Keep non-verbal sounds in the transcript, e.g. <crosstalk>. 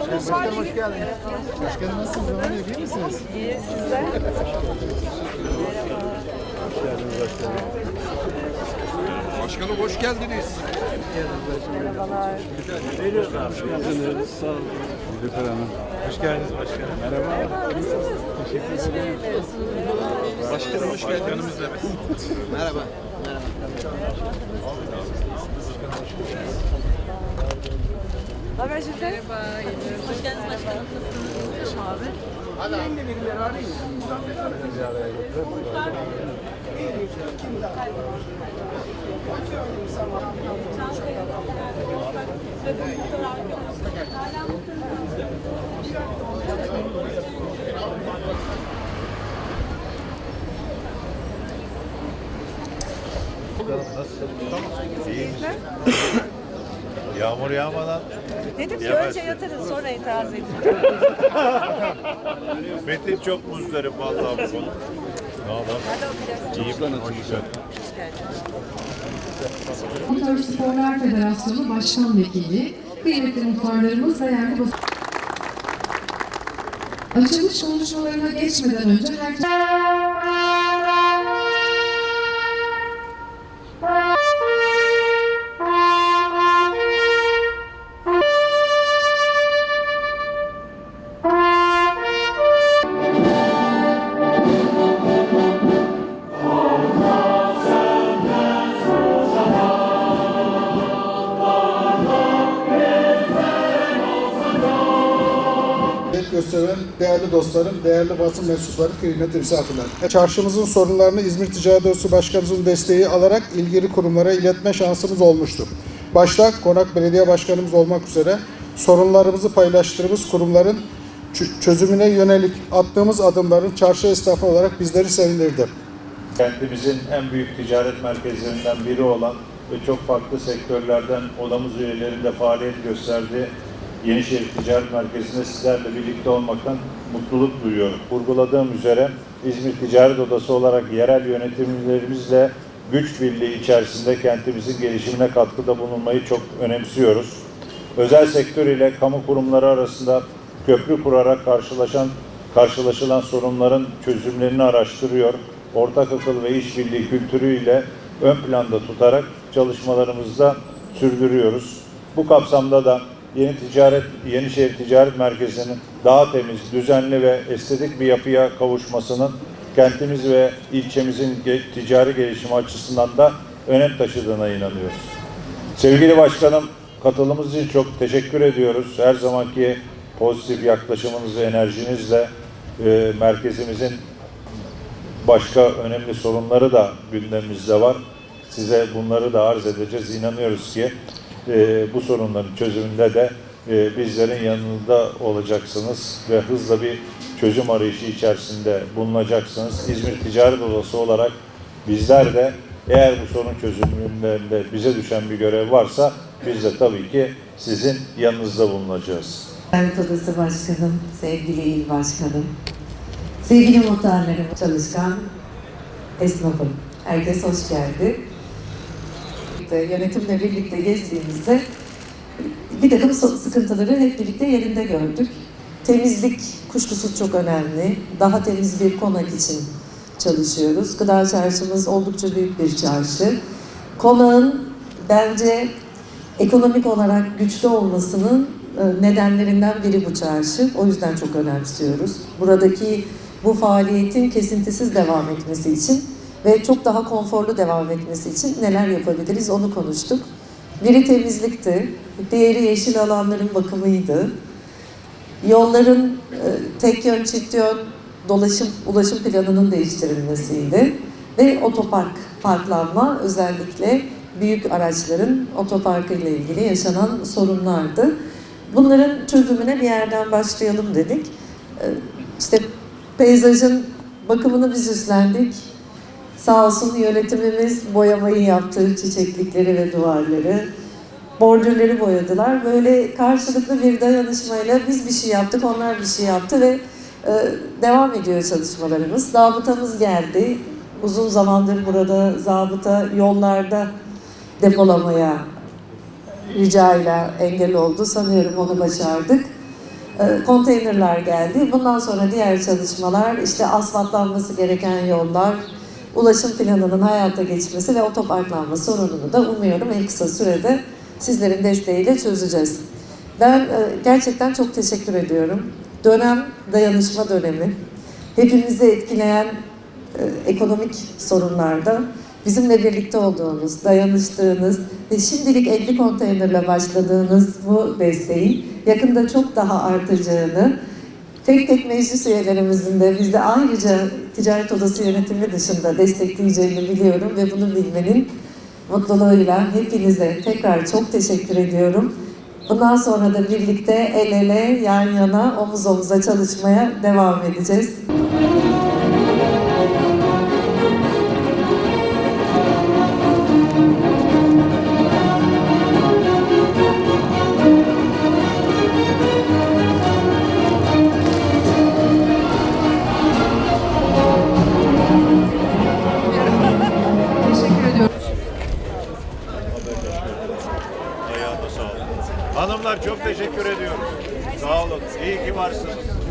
Başkanım hoş geldiniz. Başkanım nasılsınız? Zaman iyi misiniz? İyi sizler. Başkanım hoş geldiniz. Merhabalar. Hoş geldiniz başkanım. Merhaba. Nasılsınız? Teşekkür ederiz. Başkanım hoş geldiniz. Merhaba. Haber sizden? Merhaba. Hoş geldiniz başkanım. Nasılsınız? Abi. Keyifler. <laughs> Yağmur yağmadan Dedim ki önce yatarız sonra itiraz edin. <laughs> Metin çok muzdarip vallahi bu konu. Ne geldin. Hoş geldin. Amatör Sporlar Federasyonu Başkan Vekili, kıymetli muhtarlarımız, değerli basın. Açılış konuşmalarına geçmeden önce herkes... gösteren değerli dostlarım, değerli basın mensupları, kıymetli misafirler. Çarşımızın sorunlarını İzmir Ticaret Odası Başkanımızın desteği alarak ilgili kurumlara iletme şansımız olmuştur. Başta Konak Belediye Başkanımız olmak üzere sorunlarımızı paylaştığımız kurumların çözümüne yönelik attığımız adımların çarşı esnafı olarak bizleri sevindirdi. Kentimizin en büyük ticaret merkezlerinden biri olan ve çok farklı sektörlerden odamız üyelerinde faaliyet gösterdiği Yenişehir Ticaret Merkezi'nde sizlerle birlikte olmaktan mutluluk duyuyorum. Vurguladığım üzere İzmir Ticaret Odası olarak yerel yönetimlerimizle güç birliği içerisinde kentimizin gelişimine katkıda bulunmayı çok önemsiyoruz. Özel sektör ile kamu kurumları arasında köprü kurarak karşılaşan karşılaşılan sorunların çözümlerini araştırıyor. Ortak akıl ve işbirliği kültürüyle ön planda tutarak çalışmalarımızda sürdürüyoruz. Bu kapsamda da Yeni Ticaret Yenişehir Ticaret Merkezi'nin daha temiz, düzenli ve estetik bir yapıya kavuşmasının kentimiz ve ilçemizin ticari gelişimi açısından da önem taşıdığına inanıyoruz. Sevgili başkanım, katılımınız için çok teşekkür ediyoruz. Her zamanki pozitif yaklaşımınız ve enerjinizle e, merkezimizin başka önemli sorunları da gündemimizde var. Size bunları da arz edeceğiz. İnanıyoruz ki e, bu sorunların çözümünde de e, bizlerin yanında olacaksınız ve hızla bir çözüm arayışı içerisinde bulunacaksınız. İzmir Ticaret Odası olarak bizler de eğer bu sorun çözümünde bize düşen bir görev varsa biz de tabii ki sizin yanınızda bulunacağız. Ticaret Odası Başkanım, sevgili il başkanım, sevgili muhtarlarım, çalışkan esnafım. Herkes hoş geldi. Yönetimle birlikte gezdiğimizde bir takım sıkıntıları hep birlikte yerinde gördük. Temizlik kuşkusuz çok önemli. Daha temiz bir konak için çalışıyoruz. Gıda çarşımız oldukça büyük bir çarşı. Konağın bence ekonomik olarak güçlü olmasının e, nedenlerinden biri bu çarşı. O yüzden çok önemsiyoruz. Buradaki bu faaliyetin kesintisiz devam etmesi için ve çok daha konforlu devam etmesi için neler yapabiliriz onu konuştuk. Biri temizlikti, diğeri yeşil alanların bakımıydı. Yolların e, tek yön çift yön dolaşım ulaşım planının değiştirilmesiydi ve otopark parklanma özellikle büyük araçların otoparkı ile ilgili yaşanan sorunlardı. Bunların çözümüne bir yerden başlayalım dedik. E, İşte peyzajın bakımını biz üstlendik. Sağ olsun yönetimimiz boyamayı yaptı, çiçeklikleri ve duvarları. Bordürleri boyadılar. Böyle karşılıklı bir dayanışmayla biz bir şey yaptık, onlar bir şey yaptı ve e, devam ediyor çalışmalarımız. Zabıtamız geldi. Uzun zamandır burada zabıta yollarda depolamaya ricayla engel oldu. Sanıyorum onu başardık. e, konteynerler geldi. Bundan sonra diğer çalışmalar işte asfaltlanması gereken yollar, ulaşım planının hayata geçmesi ve otoparklanma sorununu da umuyorum en kısa sürede sizlerin desteğiyle çözeceğiz. Ben e, gerçekten çok teşekkür ediyorum. Dönem dayanışma dönemi. Hepimizi etkileyen e, ekonomik sorunlarda bizimle birlikte olduğunuz, dayanıştığınız ve şimdilik 50 konteynerle başladığınız bu desteğin yakında çok daha artacağını, tek tek meclis üyelerimizin de bizde ayrıca ticaret odası yönetimi dışında destekleyeceğini biliyorum ve bunu bilmenin mutluluğuyla hepinize tekrar çok teşekkür ediyorum. Bundan sonra da birlikte el ele, yan yana, omuz omuza çalışmaya devam edeceğiz.